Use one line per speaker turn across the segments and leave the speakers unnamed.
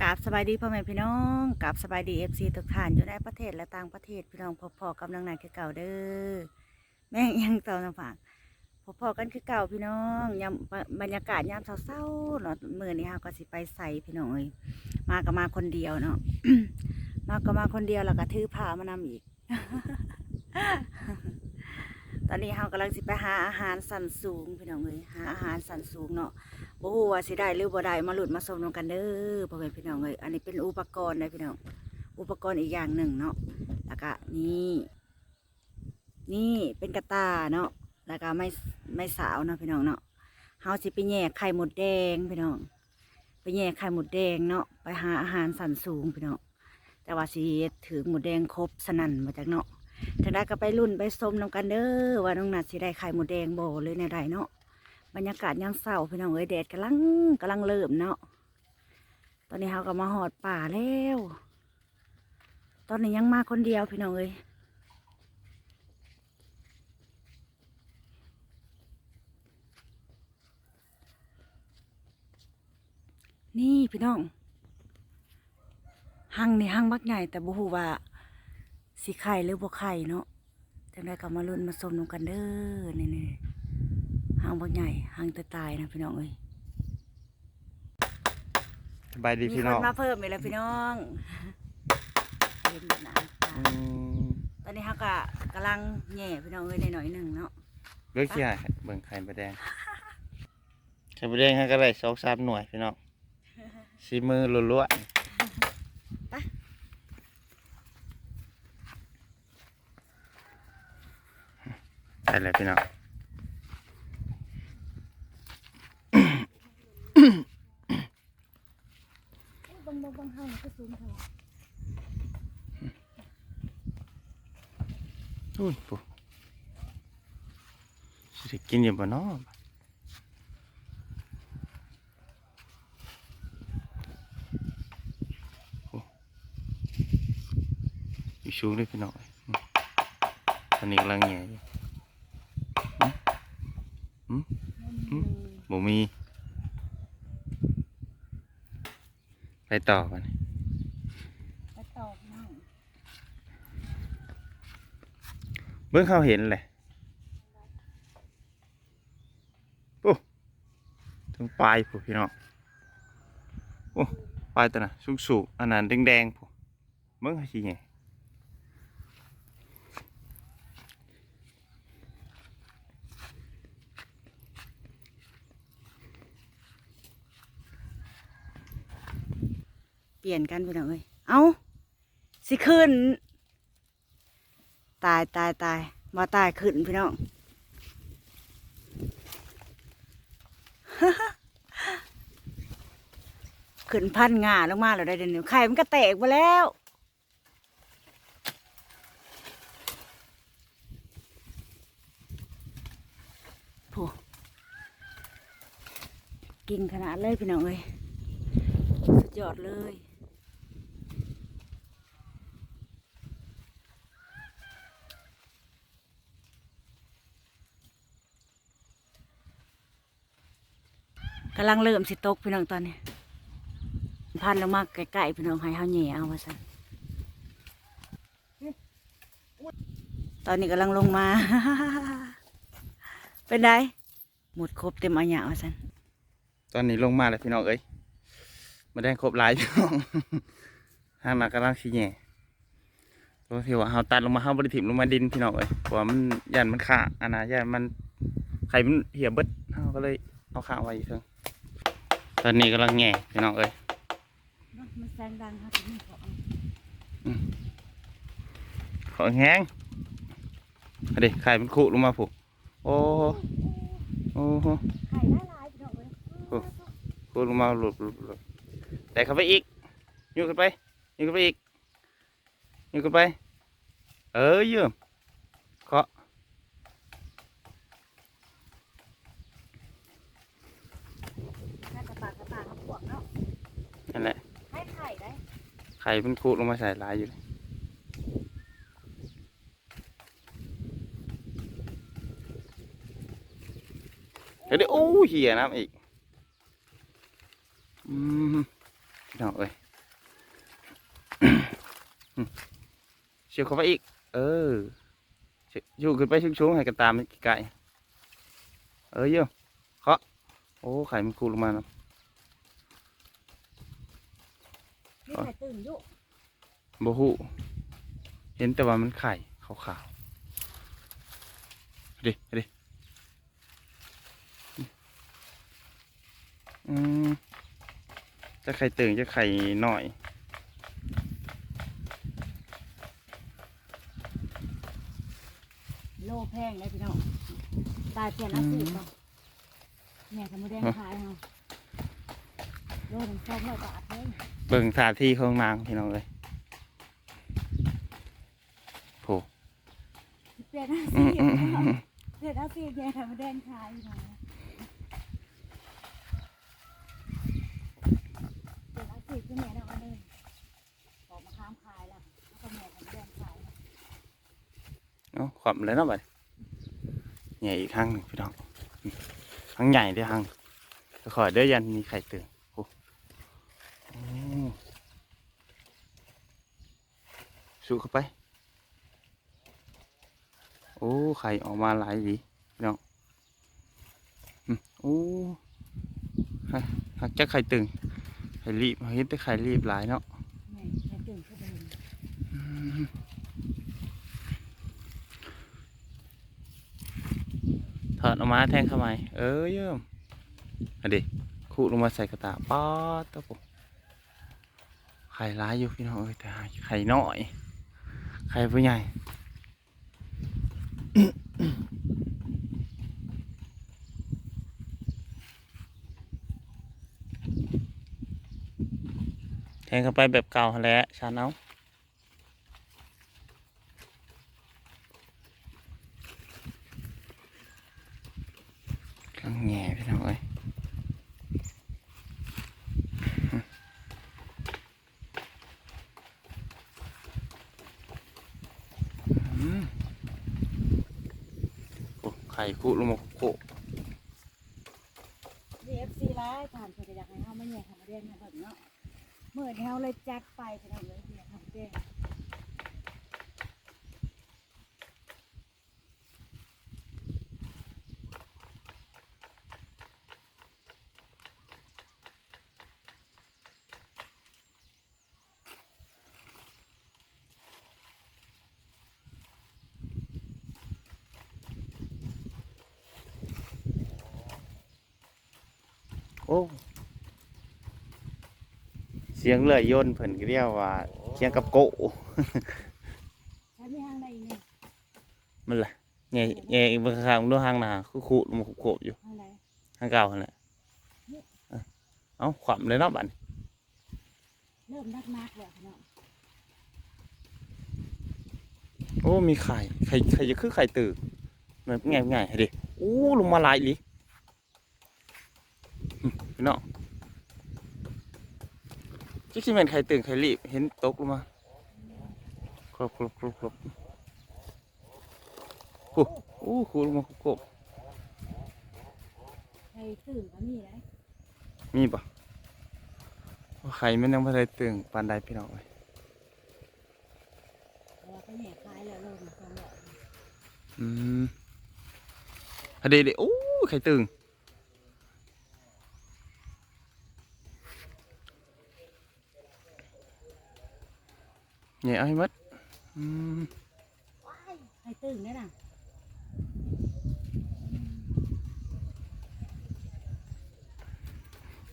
กราบสบายดีพ่อแม่พี่น้องกราบสบายดีเอฟซีทุกท่านอยู่ในประเทศและต่างประเทศพี่น้องพอๆกำลังนานคือเก่าเด้อแม่งยังต่อน้ำฝากพอๆกันคือเก่าพี่น้องยามบรรยากาศยามเศร้าๆเนาะมือนี้เฮาก็สิไปใส่พี่น้องเอ้ยมาก็มาคนเดียวเนาะมาก็มาคนเดียวแล้วก็ถือผ้ามานำอีก ตอนนี้เฮากำลังสิไปหาอาหารสันสูงพี่น้องเอ้ยหาอาหารสันสูงเนาะ บ่ฮู้ว่าสิได้หรือบ่ได้มาหลุดมาสมนกันเด้อพ่อแม่พี่น้องเอ้ยอันนี้เป็นอุปกรณ์นะพี่น้องอุปกรณ์อีกอย่างหนึ่งเนาะแล้วก็นี่นี่เป็นกระตาเนาะแล้วก็ไม่ไม่สาวเนาะพี่น้องเนาะเฮาสิไปแย่ไข่หมดแดงพี่น้องไปแย่ไข่หมดแดงเนาะไปหาอาหารสันสูงพี่น้องแต่ว่าสิถือหมดแดงครบสนั่นมาจากเนาะทางด้านก็ไปรุ่นไปสมนำกันเด้อว่าน้องนัดสิได้ไข่หมดแดงโบ่หรือในใดเนาะ บรรยากาศยังเศร้าพี่น้องเอ้ยแดดกำลังกำลังเริ่มเนาะตอนนี้เขาก็มาหอดป่าแล้ว ตอนนี้ยังมาคนเดียวพี่น้องเอ้ยนี่พี่น้องหังนี่หังบักใหญ่แต่บ่ฮู้ว่าสิไข่หรือบ่ไข่เนาะจังได้ก็มาลุ้นมาสมนำกันเด้อนี่างบางใหญ่หางแต่ตายนะพี่น้องเอ้ย
สบายดี
มี
พี่
ค
น้อนง
มาเพิ่มอีกแล้วพี่น้องเห็นอยู่นะ
อืม
ตอนนี้เขาก็กำลังแหย่พี่น้องเอ้ยในหน่อยๆหนึ่งเนาะ
เลือกขี้หายเบิ่งไข่มดแดงไข่มดแดงให้ก็ได้สองสามหน่วยพี่น้องสีมือล้วนๆไปเลยพี่น้อง
บางบางบางห้างก็สูงเท่า
อุ้ยปุ๊สิได้กินอยู่บ่เนาะโอ้อยู่สูงเลยพี่น้องอืมตอนนี้กำลังแหย่อยู่อืมอืมบ่มี ไปต่อกัน
ไปตอกน้อง
เบิ่งเขาเห็นเลยโอ้ถึงปลายผู้พี่น้องโอ้ปลายตัวน่ะสูงสูงอันนั้นแดงๆผู้เบิ่งเขาสิไง
เปลี่ยนกันพี่น้องเอ้ยเอ้าสิขึ้น ตายตายตายมาตายขึ้นพี่น้องขึ้นพันงาลงมาแล้วได้เดี๋ยวนี้ไข่มันก็แตกไปแล้วโอ้กิ่งขนาดเลยพี่น้องเอ้ยสุดยอดเลย กำลังเริ่มสิตกพี่น้องตอนนี้พันลงมาใกล้ๆพี่น้องให้เขาแหย่เอาว่าสันตอนนี้กำลังลงมา เป็นไดหมดครบเต็มอันยาว่าสัน
ตอนนี้ลงมาแล้วพี่น้องเอ้ยมาได้ครบหลายพี่น้องห้างมากำลังสิแหน่เพราะที่ว่าเฮาตัดลงมาเฮาบ่ได้ถิ่มลงมาดินพี่น้องเอ้ยเพราะมันยันมันขาอันนะยันมันไข่มันเหี่ยเบิดเฮาก็เลยเอาข้าไว้เทิง ตอนนี้กำลังแหง่พี่น้องเอ้ย
มันแซงดังครับพี่ขอ
ของแห้งเอาดิไข่มันคุลงมาผูกโอ้โหโอ้โห
ไข่ได้หลายพี่น้องเลย
คุลงมาหลุดหลุดหลุดแต่เข้าไปอีกยูขึ้นไปยูขึ้นไปอีกยูขึ้นไป เออเยี่ยมเคาะ
น่าจะปากกระปากกระปวกเนาะ
นั่นแหละ
ให้ไข่ได้
ไข่มันคุลงมาใส่หลายอยู่เลยเดี๋ยวโอ้เหี้ยน้ำอีกอืมพี่น้องเอ้ยเชียวเข้าไปอีก เออเชียวอยู่ขึ้นไปชุ่งๆให้กันตามไกลๆเออเยี่ยมเคาะโอ้ไข่มันคูลงมาเนาะ
นี่ไข่ตื่นอยู่
บฮูเห็นแต่ว่ามันไข่ขาวๆดิดิอืมจะไข่ตื่นจะไข่หน่อย
โลแพงเลยพี่น้องตายเปลี่ยนอาชีพป่ะแม่ทำมาแดงขายเฮาโลถึงสองร้อยบาทเลย
เบิ่งสถานที่ของนางพี่น้องเลยโผ
เปลี่ยนอา
อื
ชี
ม
พ
อืมอืมอืม
เปลี่ยนอาชีพแม่ทำมาแดงขายพี่น้องเปลี่ยนอาชีพคือแม่ทำมาเลยออกมาค้ามขายแล้วแล้วก็แม่ทำมาแดงขาย
เอาขวบเลยเนาะบัดใหญ่อีกครั้งหนึ่งพี่น้องอืมครั้งใหญ่เด้วยครั้งจะขอเด้อยันมีไข่ตื่นโอ้โอ้ สูเข้าไป โอ้ไข่ออกมาหลายดีพี่น้องอืมโอ้ฮะหักจะไข่ตึงไข่รีบเห็นแต่ไข่รีบหลายเนาะ
เถ
อดออกมาแทงเข้ามาเออเยี่ยมอันดิคูลงมาใส่กระตาป๊อดตะปุ๊ไข่ร้ายอยู่พี่น้องเอ้ยแต่ไข่น้อย ไข่ผู้ใหญ่ แทงเข้าไปแบบเก่าแล้วชาเนากำลังแง่พี่น้องเอ้ยอืมโอ้ไข่คุลงมาโค
ดีเอฟซีร้ายผ่านเพื่ออยากให้เฮามาแย่ทำเรียนทำแบบเนาะเมื่อเฮาเลยจัดไปพี่น้องเลยเนี่ยทำเด่
นอ้ เสียงเลยย่นเพิ่นก็เรียกว่าเสียงกับโกะ
ใช้ไม่ห้างใดเนี่ย
มันล่ะแง่แง่อีกบางครั้งด้วยห้างหนาคือขุมันขุโขบอยู่
ห้างใด
ห้างเก่าหั่นแหละเอ้าเอ้าขวำเลยเนาะบัดนี้
เริ่มนักมากแล้วพี่น้อง
โอ้มีไข่ไข่ไข่จะคือไข่ตื่นมันง่ายง่ายๆดิโอ้ลงมาหลายอีหลิพี่น้อง จิกซิเมนไข่ตื่นไข่รีบ เห็นตกลงมาครบครบครบครบโอ้โอ้คูลงมาครบ
ใครตื่นก็มีเลย
มีปะไข่มันยังไม่ได้ตื่นปานใดพี่น้องเลย
แต่ว่าก็แย่คล้ายแล้วเริ่มสองร้อย
อืมฮะเดเดโอ้ไข่ตื่น เนี่ยเอาให้หมัดอืม
ใครตื่นได้น่ะ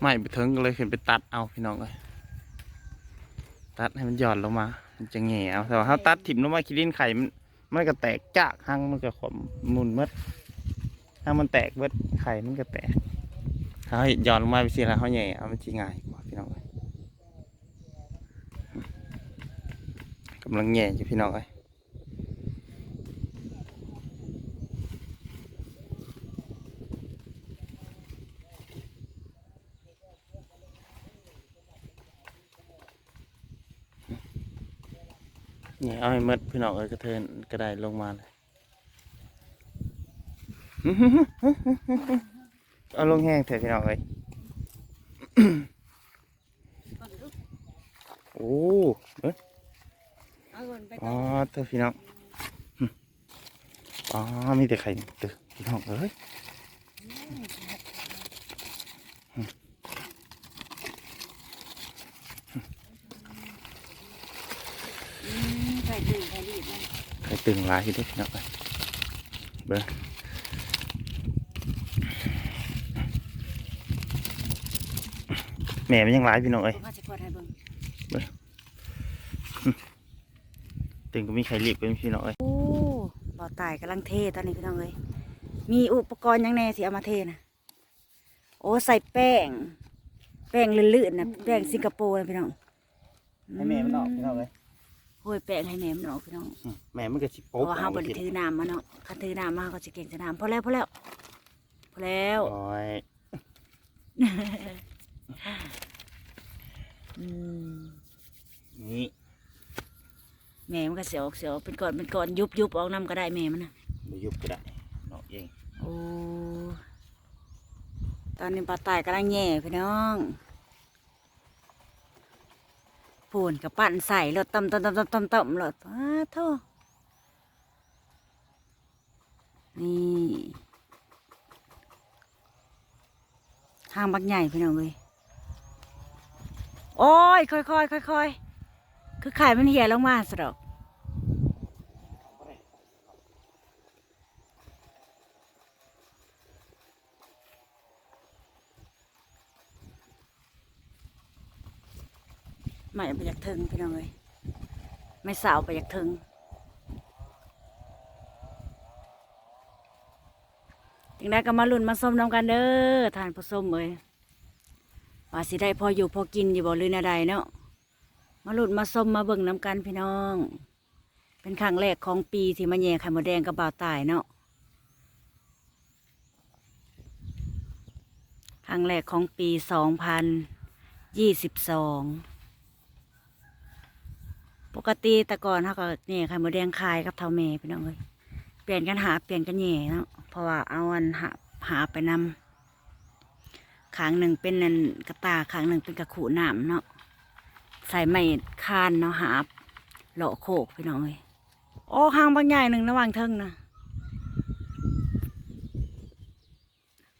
ไม่ไปถึงก็เลยขึ้นไปตัดเอาพี่น้องเลยตัดให้มันหย่อนลงมา มันจะแง่เอาแต่ว่าถ้าตัดถิ่มลงมาคิดินไข่มันมันก็แตกจากหังมันก็ขมหมุนหมัดถ้ามันแตกเบิดไข่มันก็แตกถ้าให้หย่อนลงมาไปสิแล้วเขาแง่เอามันจีง่ายกว่าพี่น้องเลยกำลังแง่อยู่พี่น้องเลยนี่เอาให้หมดพี่น้องเอ้ยกระเทินก็ได้ลงมาเลยเอาลงแห้งเถอะพี่น้องเอ้ย
ก่อนลูก
โอ้เอ้ย
เอาเงินไป
อ๋อเธอพี่น้องหึอ๋อมีแต่ไข่เตอพี่น้องเอ้ย
อืมไข่ตื่นไข่รีบมัน
ไข่ตึงหลายอยู่เด้อพี่น้องเอ้ยเบิ่งแม่มันยังหลายพี่น้องเอ้ย
ผมว่าจะกดให้เบิ่ง
ตึงก็มีไข่รีบเป็นพี่น้องเอ้ย
โอ้บ่อตายกำลังเทตอนนี้พี่น้องเอ้ยมีอุปกรณ์ยังแน่สิเอามาเทนะโอ้ใส่แป้ง แป้งลื่นๆนะแป้งสิงคโปร์นะพี่น้อง
ให้แม่มันออกพี่น้องเอ้ย
โอ้ยแป้งให้แม่มันออกพี่น้อง
อืมแม่มันก็สิโป๊ก
ราะว่าเฮาบ่ได้ถือน้ำมาเนาะคันถือน้ำมาเขาก็สิเก่งจะน้ำพอแล้วพอแล้วพอแล้ว
โอ้ยนี่
แม่มันก็เสียวเสียวเป็นก้อนเป็นก้อนยุบยุบออกน้ำก็ได้แม่มันนะ
บ่ยุบก็ได้เนาะเอง
โอ้ตอนนี้ปลาตายกำลังแย่พี่น้องปูนกับปั่นใส่รถต่ำต่ำต่ำต่ำต่ำต่ำรถอ้าโทนี่ทางบักใหญ่พี่น้องเลยโอ้ยค่อยค่อยค่อยค่อยๆคือไข่มันเหี่ยลงมาสะดอก ไม่ไปอยากถึงพี่น้องเลยไม่สาวไปอยากถึงจึงได้ก็มาลุ่นมาส้มน้ำกันเด้อทานผสมเอ้ยว่าสิได้พออยู่พอกินอยู่บ่หรือนาใดเนาะมาลุ่นมาส้มมาเบิ่งน้ำกันพี่น้อง เป็นครั้งแรกของปีที่มาแย่ไข่มดแดงกับบ่าวตายเนาะครั้งแรกของปีสองพันยี่สิบสอง กติแต่ก่อนเขาก็เนี่ยไข่มดแดงคายกับเท่าแม่พี่น้องเลยเปลี่ยนกันหาเปลี่ยนกันแหย่เนาะเพราะว่าเอาอันหาหาไปนำขางหนึ่งเป็นนันกระตาขางหนึ่งเป็นกระขู่น้ำเนาะใส่ไม้คานเนาะหาบเลาะโคกพี่น้องเลยโอ้ห้างบางใหญ่หนึ่งระหว่างเทิงนะ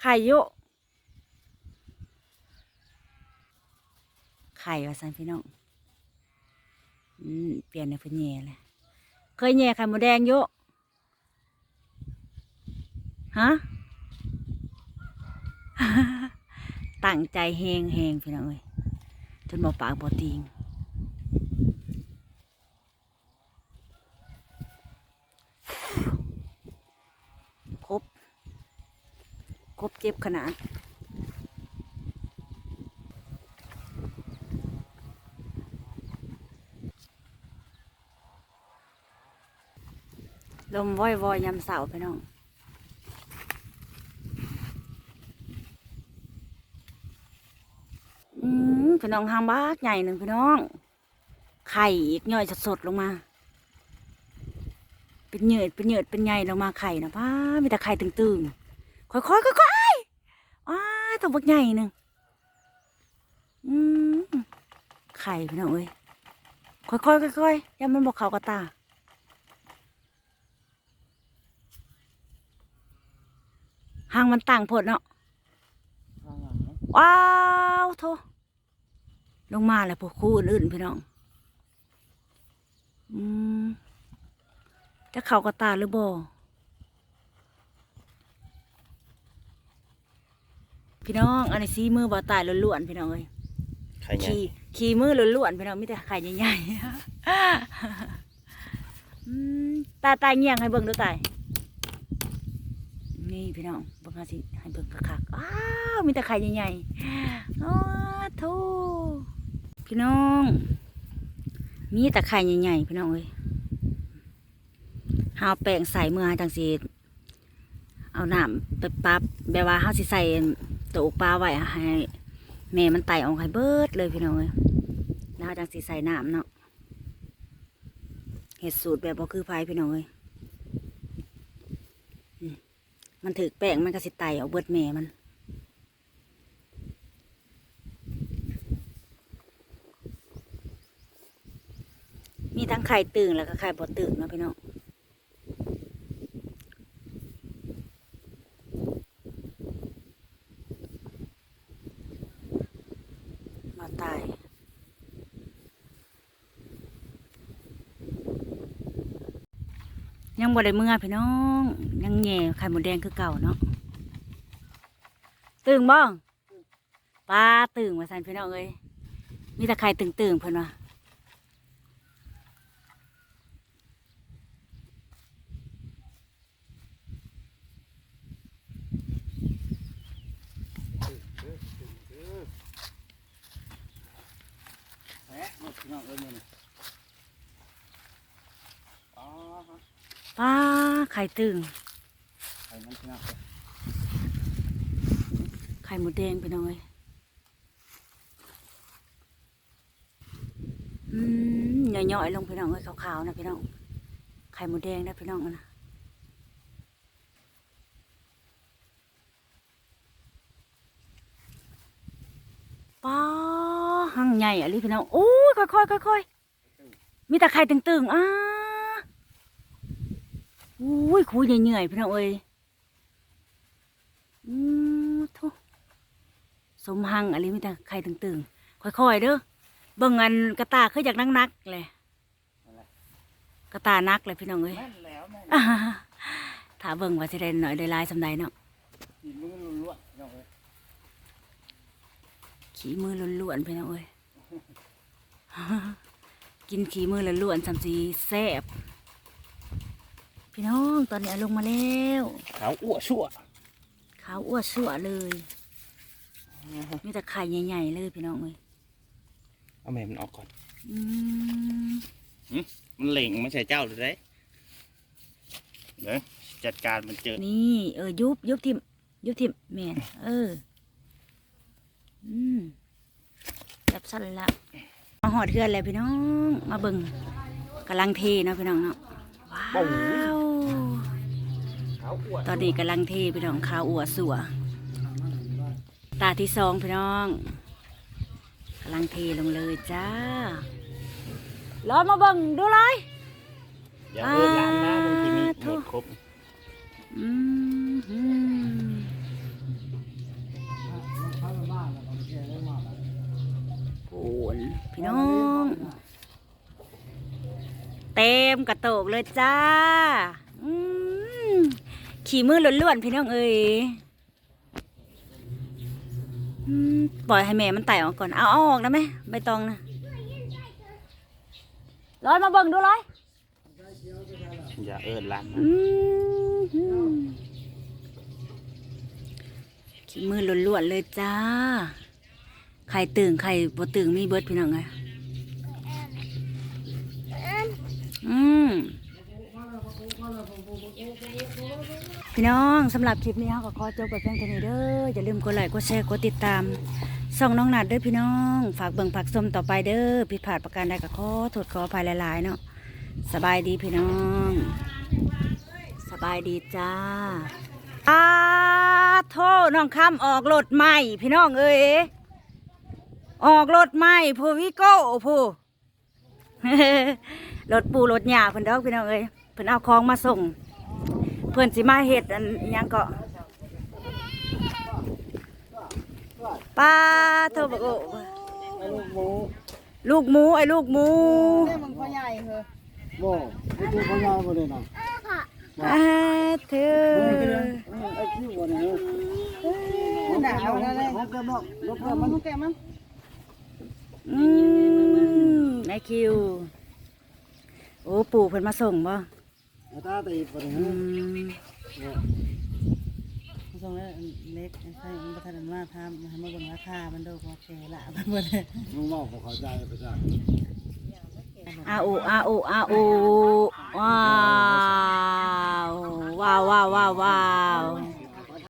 ไข่ยอะไข่ว่าสันพี่น้อง อืมเปลี่ยนในเพิ่นแย่เลยเคยแย่ไข่มดแดงอยู่ฮะตั้งใจแหงแหงพี่น้องเอ้ยจนบ่ปากบ่ติงครบครบเจ็บขนาด ลมว่อยๆยยำเสาพี่น้องอืมพี่น้องหางบ้ากใหญ่หนึ่งพี่น้อง ไข่อีกย่อยสดๆลงมา เป็นเหยืดเป็นเหยืดเป็นใหญ่ลงมาไข่นะป้ามีแต่ไข่ตึงๆค่อยๆค่อยๆอ้าตัวบักใหญ่หนึ่งอืมไข่พี่น้องเอ้ยค่อยๆค่อยๆยังมันบอกเขากระตาางมันต่างผดเนาะว้าวโทลงมาแล้วพวกคู่อื่นๆพี่น้อง อืมจะเข่ากระตาหรือบ่พี่น้องอันนี้ซีมือบ่ตายล้วนๆพี่น้องเอ้ย
ไข่ใหญ่
ขี่ขี่มือล้วนๆพี่น้องมีแต่ไข่ใหญ่ๆอืมตาตายเงี่ยงให้เบิ่งดูตายนี่พี่น้อง เบิ่งหาสิให้เบิ่งคักๆอ้าวมีแต่ไข่ใหญ่ๆอ้โธ่พี่น้อง มีแต่ไข่ใหญ่ๆพี่น้องเอ้ยเฮาแป้งใส่เมื่อจังสิเอาน้ำไปปั๊บแบบว่าเฮาสิใส่ตัวปลาไว้ให้แม่มันไต่ออกให้เบิดเลยพี่น้องเอ้ยแล้วเฮาจังสิใส่น้ำเนาะเฮ็ดสูตรแบบบ่คือไผพี่น้องเอ้ย มันถือแป้งมันก็สิไตเอาเบิดแม่มัน มีทั้งไข่ตื่นแล้วก็ไข่บ่ตื่นนะพี่น้องมาตาย ยังบ่ได้เมื่อพี่น้อง ยังแง่ไข่หมดแดงคือเก่าเนาะตึงบ้องปลาตึงมาสันพี่น้องเอ้ยมีแต่ไข่ตึงๆเพิ่นว่า
แหะหมพี่น้องเอ้ยมื้อนี้อ๋อฮะ
ปลาไข่ตึง
ไข่
หมดแดงพี่น้อยอืมย่อยๆลงพี่น้องเอ้ยขาวๆนะพี่น้อง ไข่หมดแดงนะพี่น้องนะปลาหังใหญ่อะลิพี่น้องโอ้ยค่อยๆค่อยๆมีแต่ไข่ตึงๆอ้า อุ้ยคุยเหนื่อยพี่น้องเอ้ยอืมทุสมหังอะไรมีแต่ไข่ตึงๆค่อยๆเด้อเบิ่งอันกระตาคืออยากนักๆเลยกระตานักเลยพี่น้องเอ้ยถ้าเบิ่งว่าสิได้หน่อยได้ลายสำใดเนาะ
กินมือล้วนๆพี่น้องเอ้ย
ขี้มือล้วนๆพี่น้องเอ้ยกินขี้มือล้วนๆสำสีแซ่บ พี่น้องตอนนี้เอาลงมาแล้ว
ขาวอ้วชั่ว
ขาวอ้วนสั่วเลยมีแต่ไข่ใหญ่ๆเลยพี่น้องเอ้ย
เอาแม่มันออกก่อน
อืม
มันเหล่งมันใส่เจ้าเลยเด้เดี๋ยวจัดการมันเจอ
นี่เออยุบยุบทิมยุบทิมแม่นเออ อืมแบบสั้นละมาหอดเทือนเลยพี่น้อง มาเบิ่งกำลังเทเนาะพี่น้องเนาะว้าว
ขาวอ้ว
ตอนนี้กำลังเทพี่น้องข้าวอัวสัวตาที่สองพี่น้องกำลังเทลงเลยจ้าร้อนมาเบิ่งดูเลย
อย่าเอิ้นหลานนะมันกินนี่
อ่า
ห
ทุ
มดครบ
อืมหืมโอนพี่น้อง เต็มกระโตกเลยจ้าอืม ขี่มือล้วนๆพี่น้องเอ้ยอืมปล่อยให้แม่มันไต่ออกก่อน เอาเอาออกนะแม่ใบตองนะร้อยมาเบิ่งดูร้อย
อย่าเอิ้นหลานนะ
อืมหืมขี่มือล้วนๆเลยจ้า ไข่ตึงไข่บ่ตึงมีเบิดพี่น้องไงอืม พี่น้องสำหรับคลิปนี้เราก็ขอจบกับเพียงเท่านี้เด้ออย่าลืมกดไลค์กดแชร์กดติดตามส่องน้องนัดเด้อพี่น้อง ฝากเบิ่งผักส้มต่อไปเด้อผิดพลาดประการใดก็ขอโทษขออภัยหลาย ๆ เนาะสบายดีพี่น้อง สบายดีจ้าอาโทน้องคำออกรถใหม่ พี่น้องเอ้ยออกรถใหม่ผู้วิโก้ผู้รถปูรถหยาเพิ่นดอกพี่น้องเอ้ยเพิ่นเอาของมาส่ง พิ่นสิมาเฮ็ดอันหยังก็ป้าโทบอกโอ้
ลูกหมู
ลูกหมูไอ้ลูกหมู
มันพ่อใหญ่เหรอบ่ไม่ดูพ่อใหญ่บ่เลยนะ
อาเธอ
ไอ้คิวบ่เนี่ยมันหนาวแล้วเลยมันก็บอกรถมันแกมัน
อืมไอคิว โอ้ปู่เพิ่นมาส่งบ่
ตาตีบ่
อื
เนี่ย
ม
ส่งแล้วเล็กใช่มันประทานมาทำมันมาบนราคามันโดนพอแก่ละมันหมดเลย
มึงเมาเขาเข้าใจไปจ้ะ
อาโออาโออาโอว้าวว้าวว้าวว้าวว้าว